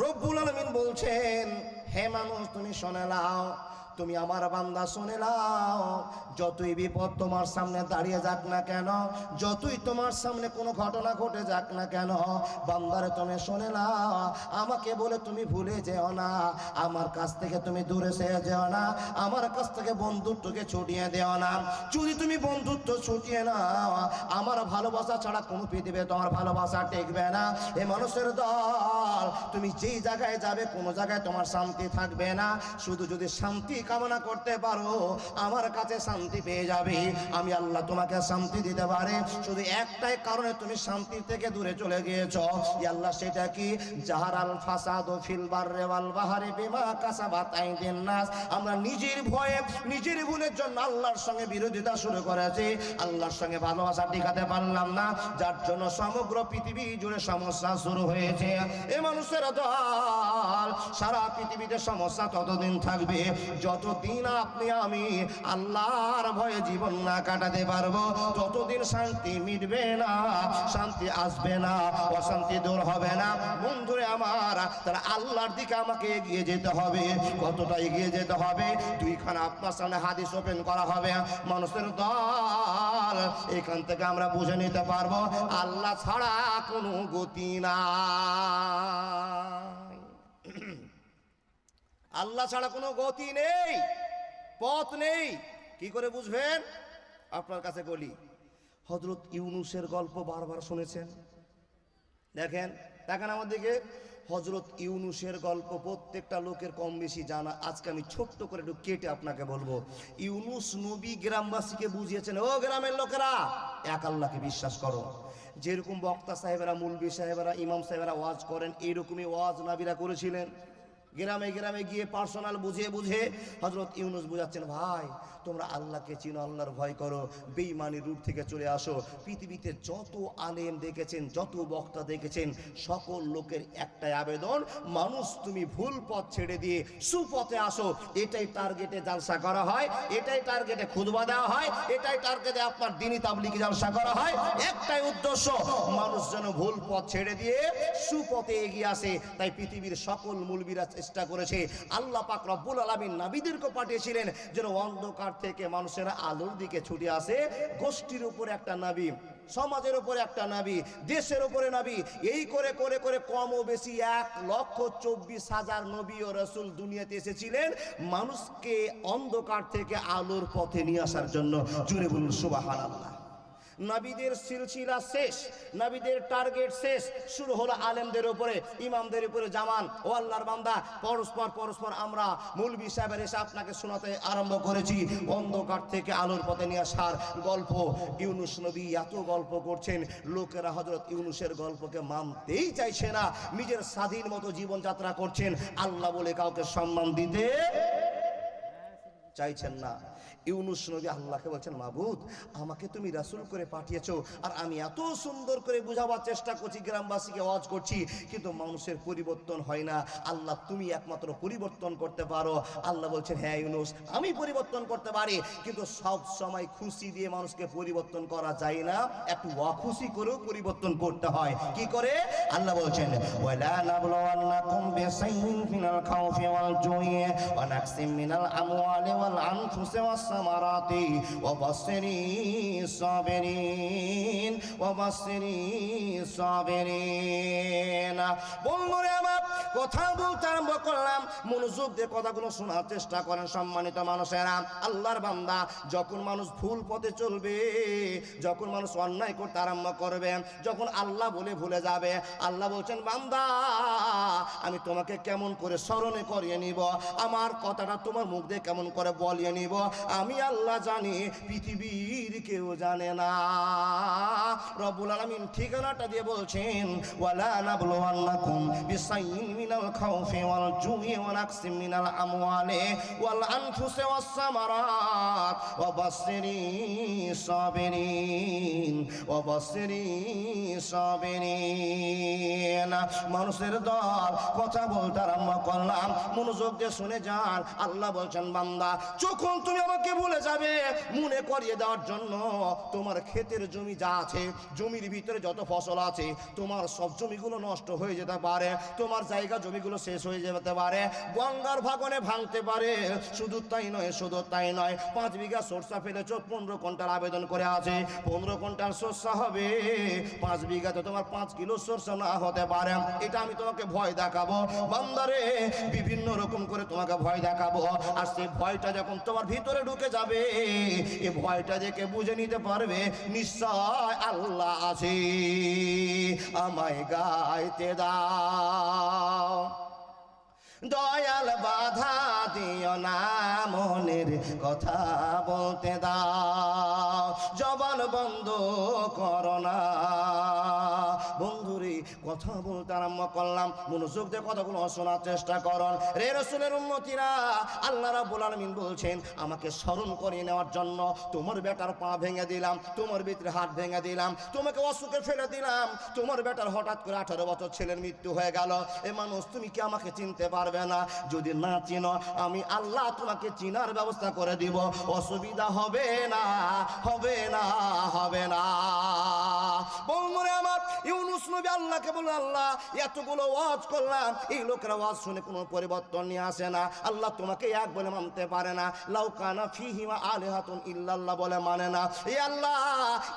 রব্বুল আলমিন বলছেন হে মানুষ তুমি শোনে নাও তুমি আমার বান্দা শুনে নাও। যতই বিপদ তোমার সামনে দাঁড়িয়ে যাক না কেন, যতই তোমার সামনে কোনো ঘটনা ঘটে যাক না কেন, বান্দারে তুমি শুনে নাও। আমাকে বলে তুমি ভুলে যেও না। আমার কাছ থেকে তুমি দূরে সে যেও না। আমার কাছ থেকে বন্ধুত্বকে ছুটিয়ে দেও না। যদি তুমি বন্ধুত্ব ছুটিয়ে নাও, আমার ভালোবাসা ছাড়া কোনো পৃথিবীতে তোমার ভালোবাসা টেকবে না। এ মানুষের দল, তুমি যেই জায়গায় যাবে, কোনো জায়গায় তোমার শান্তি থাকবে না। শুধু যদি শান্তি কামনা করতে পারো, আমার কাছে শান্তি পেয়ে যাবে। আমি আল্লাহ তোমাকে শান্তি দিতে পারে। শুধু একটাই কারণে তুমি শান্তি থেকে দূরে চলে গিয়েছ। আল্লাহ, সেটা কি? জাহার আল ফাসাদ ও ফিল বাররে ওয়াল বাহারে বিমা কাসাবাত আইদিন নাস। আমরা নিজের ভয়ে, নিজের ভুলের জন্য আল্লাহর সঙ্গে বিরোধিতা শুরু করেছি। আল্লাহর সঙ্গে ভালোবাসা টিকাতে পারলাম না, যার জন্য সমগ্র পৃথিবী জুড়ে সমস্যা শুরু হয়েছে। এ মানুষের দল সারা পৃথিবীতে সমস্যা ততদিন থাকবে। যতদিন আপনি, আমি আল্লাহর ভয়ে জীবন না কাটাতে পারব, ততদিন শান্তি মিটবে না, শান্তি আসবে না, অশান্তি দূর হবে না। বন্ধুরে আমার, তারা আল্লাহর দিকে আমাকে এগিয়ে যেতে হবে। কতটা এগিয়ে যেতে হবে? দুইখানা আপনার সামনে হাদিস ওপেন করা হবে। মানুষের দল, এখান থেকে আমরা বুঝে নিতে পারব, আল্লাহ ছাড়া কোনো গতি নাই। আল্লাহ ছাড়া কোনো গতি নেই, পথ নেই। কি করে বুঝবেন? আপনার কাছে বলি হজরত ইউনুসের গল্প বারবার শুনেছেন? দেখেন দেখেন আমার দিকে। হজরত ইউনুসের গল্প প্রত্যেকটা লোকের কম বেশি জানা। আজকে আমি ছোট্ট করে একটু কেটে আপনাকে বলব। ইউনুস নবী গ্রামবাসীকে বুঝিয়েছেন, ও গ্রামের লোকেরা, এক আল্লাহকে বিশ্বাস করো। যেরকম বক্তা সাহেবেরা, মুলবি সাহেবেরা, ইমাম সাহেবেরা ওয়াজ করেন, এইরকমই ওয়াজ নাবিরা করেছিলেন। গ্রামে গ্রামে গিয়ে পার্সোনাল বুঝিয়ে বুঝে হজরত ইউনুস বুঝাচ্ছেন, ভাই, তোমরা আল্লাহকে চিনো, আল্লাহর ভয় করো বেইমানি রূপ থেকে চলে আসো। পৃথিবীতে যত আলেম দেখেছেন, যত বক্তা দেখেছেন, সকল লোকের একটাই আবেদন, মানুষ তুমি ভুল পথ ছেড়ে দিয়ে সুপথে আসো। এটাই টার্গেটে জালসা করা হয়, এটাই টার্গেটে খুদবা দেওয়া হয়, এটাই টার্গেটে আপনার দিনী তাবলিকে জালসা করা হয়। একটাই উদ্দেশ্য, মানুষ যেন ভুল পথ ছেড়ে দিয়ে সুপথে এগিয়ে আসে। তাই পৃথিবীর সকল মূলবীরা চেষ্টা করেছে। আল্লাহ পাক রব্বুল আলমিন নাবিদেরকে পাঠিয়েছিলেন যেন অন্ধকার থেকে মানুষেরা আলোর দিকে ছুটে আসে। গোষ্ঠীর উপরে একটা নাবি, সমাজের উপরে একটা নাবি, দেশের উপরে নাবি, এই করে করে করে কম বেশি এক লক্ষ চব্বিশ হাজার নবী ও রসুল দুনিয়াতে এসেছিলেন মানুষকে অন্ধকার থেকে আলোর পথে নিয়ে আসার জন্য। জুড়ে বলুন সুবাহ আল্লাহ নাবিদের সিলসিলা শেষ, নাবিদের টার্গেট শেষ। শুরু হলো আলেমদের উপরে, ইমামদের উপরে জামান। ও আল্লাহর বান্দা, পরস্পর পরস্পর আমরা মৌলবি সাহেবের এসে আপনাকে শোনাতে আরম্ভ করেছি। অন্ধকার থেকে আলোর পথে নিয়ে আসার গল্প। ইউনুস নবী এত গল্প করছেন, লোকেরা হজরত ইউনুসের গল্পকে মানতেই চাইছে না। নিজের স্বাধীন মতো জীবনযাত্রা করছেন। আল্লাহ বলে কাউকে সম্মান দিতে চাইছেন না। ইউনুস নবী আল্লাহকে বলছেন, মাবুদ, আমাকে তুমি রাসূল করে পাঠিয়েছ আর আমি এত সুন্দর করে বোঝাবার চেষ্টা করছি, গ্রামবাসীকে ওয়াজ করছি, কিন্তু মানুষের পরিবর্তন হয় না। আল্লাহ, তুমি একমাত্র পরিবর্তন করতে পারো। আল্লাহ বলছেন হ্যাঁ ইউনুস, আমি পরিবর্তন করতে পারি, কিন্তু সব সময় খুশি দিয়ে মানুষকে পরিবর্তন করা যায় না। একটু অখুশি করেও পরিবর্তন করতে হয়। কি করে? আল্লাহ বলছেন, ওয়ালা নাবলুওয়ান্নাকুম বিসাইয়্যিন মিনাল খাউফি ওয়াল ওয়া নাকসিম মিনাল আমওয়ালি ওয়াল আনফুসি ওয়াস বাশশিরি সাবিরিন ওয়া বাশশিরি সাবিরিন বন্ধুরে আমার, কথা বলতে আরম্ভ করলাম। মনোযোগ দিয়ে কথাগুলো শোনার চেষ্টা করেন সম্মানিত মানুষেরা। আল্লাহর বান্দা, যখন মানুষ ভুল পথে চলবে, যখন মানুষ অন্যায় করতে আরম্ভ করবে, যখন আল্লাহ বলে ভুলে যাবে, আল্লাহ বলছেন, বান্দা, আমি তোমাকে কেমন করে স্মরণে করিয়ে নিব? আমার কথাটা তোমার মুখ দিয়ে কেমন করে বলিয়ে নিব? আমি আল্লাহ জানি, পৃথিবীর কেউ জানে না। রব্বুল আলামিন ঠিকানাটা দিয়ে বলছেন, ওয়ালা নাবলুওয়ান্নাকুম বিসাইয়্যিন মিনাল খাউফি ওয়াল মিনাল আমওয়ালি ওয়াল আনফুসি মানুষের দল কথা বলতে আরম্ভ করলাম। মনোযোগ দিয়ে শুনে যান। আল্লাহ বলছেন, বান্দা, যখন তুমি আমাকে ভুলে যাবে, মনে করিয়ে দেওয়ার জন্য তোমার ক্ষেতের জমি যা আছে, জমির ভিতরে যত ফসল আছে, তোমার সব জমিগুলো নষ্ট হয়ে যেতে পারে, তোমার জায়গা জমিগুলো শেষ হয়ে যেতে পারে, গঙ্গার ভাগনে ভাঙতে পারে। শুধু তাই নয়, শুধু তাই নয়, পাঁচ বিঘা সরষা ফেলেছ, পনেরো কুইন্টাল আবেদন করে আছে, পনেরো কুইন্টাল সরষা হবে। পাঁচ বিঘাতে তোমার পাঁচ কিলো সরষা না হতে পারে। এটা আমি তোমাকে ভয় দেখাবো। বান্দারে, বিভিন্ন রকম করে তোমাকে ভয় দেখাবো। আর সেই ভয়টা যখন তোমার ভিতরে ঢুকে যাবে, এ ভয়টা দেখে বুঝে নিতে পারবে? নিশ্চয় আল্লাহ আছে। আমায় গাইতে দাও। দয়াল বাধা দিও না মনের কথা বলতে দাও। কথা বলতে আরম্ভ করলাম। মনোযোগ দিয়ে কথাগুলো শোনার চেষ্টা করন। রে রসুলের উন্নতিরা আল্লাহ রাব্বুল আলামিন বলছেন, আমাকে স্মরণ করিয়ে নেওয়ার জন্য তোমার বেটার পা ভেঙে দিলাম, তোমার ভিতরে হাত ভেঙে দিলাম, তোমাকে অসুখে ফেলে দিলাম, তোমার বেটার হঠাৎ করে আঠারো বছর ছেলের মৃত্যু হয়ে গেল। এ মানুষ, তুমি কি আমাকে চিনতে পারবে না? যদি না চিনো, আমি আল্লাহ তোমাকে চিনার ব্যবস্থা করে দিব। অসুবিধা হবে না হবে না হবে না। বন্ধুরে আমার, ইউনুস নবী আল্লাহকে বলে আল্লাহ এতগুলো ওয়াজ করলাম। এই লোকেরা ওয়াজ শুনে কোনো পরিবর্তন নিয়ে আসে না। আল্লাহ তোমাকে এক বলে মানতে পারে না। লাউকানা ফিহিমা আলিহাতুন ইল্লাল্লাহ বলে মানে না। এই আল্লাহ,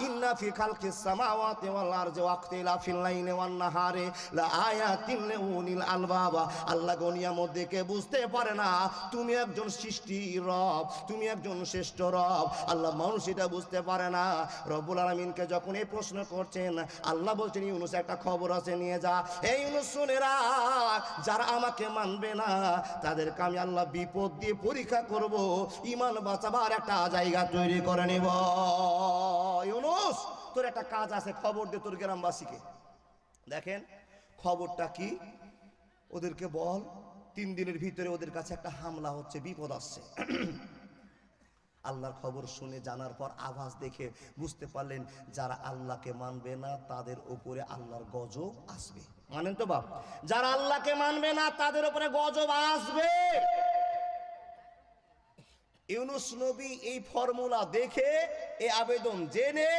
ইন্না ফি খালকিস সামাওয়াতি ওয়াল আরজি ওয়াক্তিলা ফিল লাইলি ওয়ান নাহারি। লা আয়াতিন লিউনিল আলবাবা। আল্লাহ গনিয়ার মধ্যে কে বুঝতে পারে না। তুমি একজন সৃষ্টি রব, তুমি একজন শ্রেষ্ঠ রব। আল্লাহ মানুষ এটা বুঝতে পারে না। রব্বুল আলমিনকে যখন এই প্রশ্ন করছেন, আল্লাহ বলছেন ইউনুস একটা খবর আছে। নিয়ে যা। এই রাখ যারা আমাকে মানবে না, তাদেরকে আমি আল্লাহ বিপদ দিয়ে পরীক্ষা করব, ইমান বাঁচাবার একটা জায়গা তৈরি করে নিব। ইউনুস, তোর একটা কাজ আছে, খবর দে তোর গ্রামবাসীকে। দেখেন, খবরটা কি? ওদেরকে বল, তিন দিনের ভিতরে ওদের কাছে একটা হামলা হচ্ছে, বিপদ আসছে। আল্লাহর খবর শুনে, জানার পর আভাস দেখে বুঝতে পারলেন যারা আল্লাহকে মানবে না, তাদের উপরে আল্লাহর গজব আসবে। মানেন তো বাপ, যারা আল্লাহকে মানবে না, তাদের উপরে গজব আসবে। ইউনুস নবী এই ফর্মুলা দেখে এই আবেদন জেনে,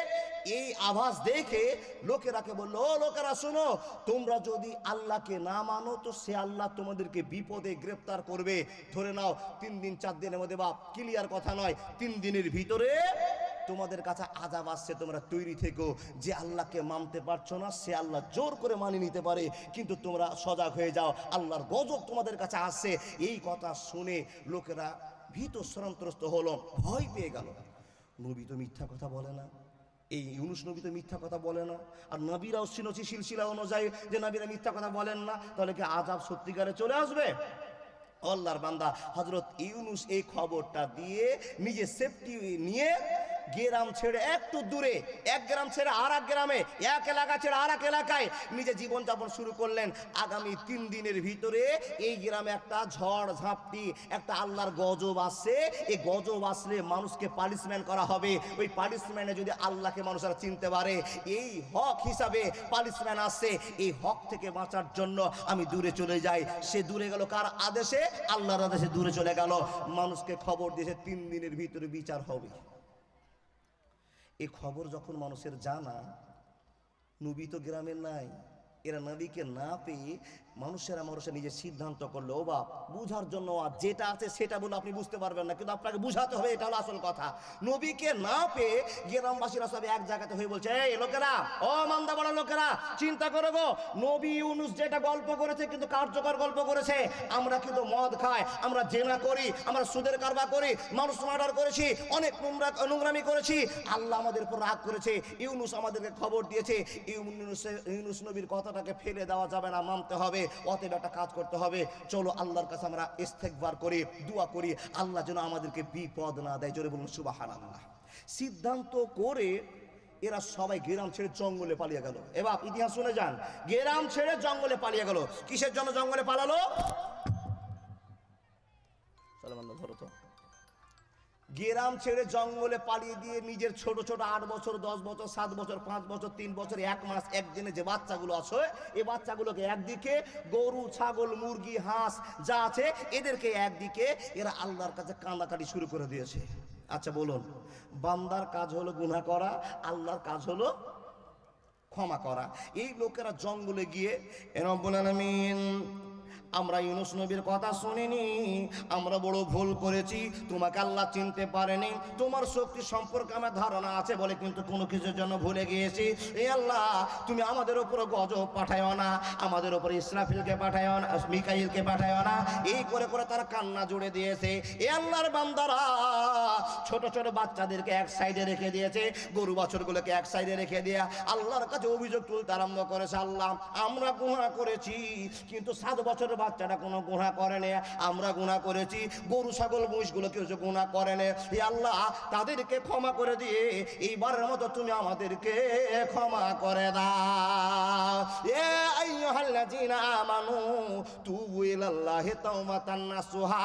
এই আভাস দেখে লোকেরাকে বলল লোকেরা, শোনো, তোমরা যদি আল্লাহকে না মানো, তো সে আল্লাহ তোমাদেরকে বিপদে গ্রেপ্তার করবে। ধরে নাও, তিন দিন, চার দিনের মধ্যে বাপ ক্লিয়ার কথা নয়। তিন দিনের ভিতরে তোমাদের কাছে আজাব আসছে, তোমরা তৈরি থেকো। যে আল্লাহকে মানতে পারছ না, সে আল্লাহ জোর করে মানিয়ে নিতে পারে। কিন্তু তোমরা সজাগ হয়ে যাও, আল্লাহর গজব তোমাদের কাছে আসছে। এই কথা শুনে লোকেরা ভীত সন্ত্রস্ত হলো, ভয় পেয়ে গেল। নবী তো মিথ্যা কথা বলে না। এই ইউনুস নবী তো মিথ্যা কথা বলে না। আর নবীরাও শুনেছি সিলসিলা অনুযায়ী যে নবীরা মিথ্যা কথা বলেন না, তাহলে কি আজাব সত্যিকারে চলে আসবে? আল্লাহর বান্দা হজরত ইউনুস এই খবরটা দিয়ে নিজে সেফটি নিয়ে গ্রাম ছেড়ে একটু দূরে, এক গ্রাম ছেড়ে আর এক গ্রামে, এক এলাকা ছেড়ে আর এক এলাকায় নিজে জীবনযাপন শুরু করলেন। আগামী তিন দিনের ভিতরে এই গ্রামে একটা ঝড়, ঝাপটি, একটা আল্লাহর গজব আসছে। এই গজব আসলে মানুষকে পানিশমেন্ট করা হবে। ওই পানিশমেন্টে যদি আল্লাহকে মানুষরা চিনতে পারে, এই হক হিসাবে পানিশমেন্ট আসছে। এই হক থেকে বাঁচার জন্য আমি দূরে চলে যাই। সে দূরে গেল কার আদেশে? আল্লাহর আদেশে দূরে চলে গেল। মানুষকে খবর দিয়েছে তিন দিনের ভিতরে বিচার হবে। এই খবর যখন মানুষের জানা নবী তো গ্রামের নাই এরা নবীকে না পেয়ে মানুষেরা মানুষের নিজের সিদ্ধান্ত করল, ও বাপ, বুঝার জন্য যেটা আছে সেটা বলে আপনি বুঝতে পারবেন না, কিন্তু আপনাকে বুঝাতে হবে, এটা হলো আসল কথা। নবীকে না পেয়ে গ্রামবাসীরা সব এক জায়গাতে হয়ে বলছে, এই লোকেরা, ও মান্দা বড় লোকেরা, চিন্তা করো গো, নবী ইউনুস যেটা গল্প করেছে কিন্তু কার্যকর গল্প করেছে। আমরা কিন্তু মদ খাই, আমরা জেনা করি, আমরা সুদের কারবার করি, মানুষ মার্ডার করেছি, অনেক নোংরা, নোংরামি করেছি। আল্লাহ আমাদের উপর রাগ করেছে, ইউনুস আমাদেরকে খবর দিয়েছে ইউনুস ইউনুস নবীর কথাটাকে ফেলে দেওয়া যাবে না, মানতে হবে। অতএব একটা কাজ করতে হবে। চলো আল্লাহর কাছে আমরা ইস্তেকবার করি, দোয়া করি। আল্লাহ যেন আমাদেরকে বিপদ না দেয়। জোরে বলুন আল্লাহ সিদ্ধান্ত করে এরা সবাই গ্রাম ছেড়ে জঙ্গলে পালিয়ে গেল। এবার ইতিহাস শুনে যান। গ্রাম ছেড়ে জঙ্গলে পালিয়ে গেল। কিসের জন্য জঙ্গলে পালালো? ধরো তো। গেরাম ছেড়ে জঙ্গলে পালিয়ে দিয়ে নিজের ছোট ছোট আট বছর, দশ বছর, সাত বছর, পাঁচ বছর, তিন বছর, এক মাস একদিনে যে বাচ্চাগুলো আছে এই বাচ্চাগুলোকে একদিকে গরু, ছাগল, মুরগি, হাঁস যা আছে, এদেরকে একদিকে এরা আল্লাহর কাছে কান্দাকাটি শুরু করে দিয়েছে। আচ্ছা বলুন, বান্দার কাজ হলো গুনাহ করা, আল্লাহর কাজ হলো ক্ষমা করা। এই লোকেরা জঙ্গলে গিয়ে রব্বুল আলামিন আমরা ইউনুস নবীর কথা শুনিনি। আমরা বড় ভুল করেছি, তোমাকে আল্লাহ চিনতে পারেনি। তোমার শক্তি সম্পর্কে আমার ধারণা আছে বলে কিন্তু কোনো কিছুর জন্য ভুলে গিয়েছি। এ আল্লাহ, তুমি আমাদের উপর গজব পাঠায়ও না, আমাদের উপর ইসরাফিলকে পাঠায়ও না, মিকাইলকে পাঠায়ও না, এই করে করে তারা কান্না জুড়ে দিয়েছে। এ আল্লাহর বান্দারা ছোট ছোট বাচ্চাদেরকে এক সাইডে রেখে দিয়েছে, গরু বাছরগুলোকে এক সাইডে রেখে দিয়ে আল্লাহর কাছে অভিযোগ তুলতে আরম্ভ করেছে, আল্লাহ, আমরা গুণা করেছি, কিন্তু সাত বছরের বাচ্চাটা কোনো গুণা করে নে, আমরা গুণা করেছি, গরু, ছাগল, মহিষগুলো কেউ যে গুণা করে নে আল্লাহ, তাদেরকে ক্ষমা করে দিয়ে এইবারের মতো তুমি আমাদেরকে ক্ষমা করে দাও। এ আইয়ুহাল্লাযীনা আমানু, তুবু ইলাল্লাহি তাওবাতান নাসুহা।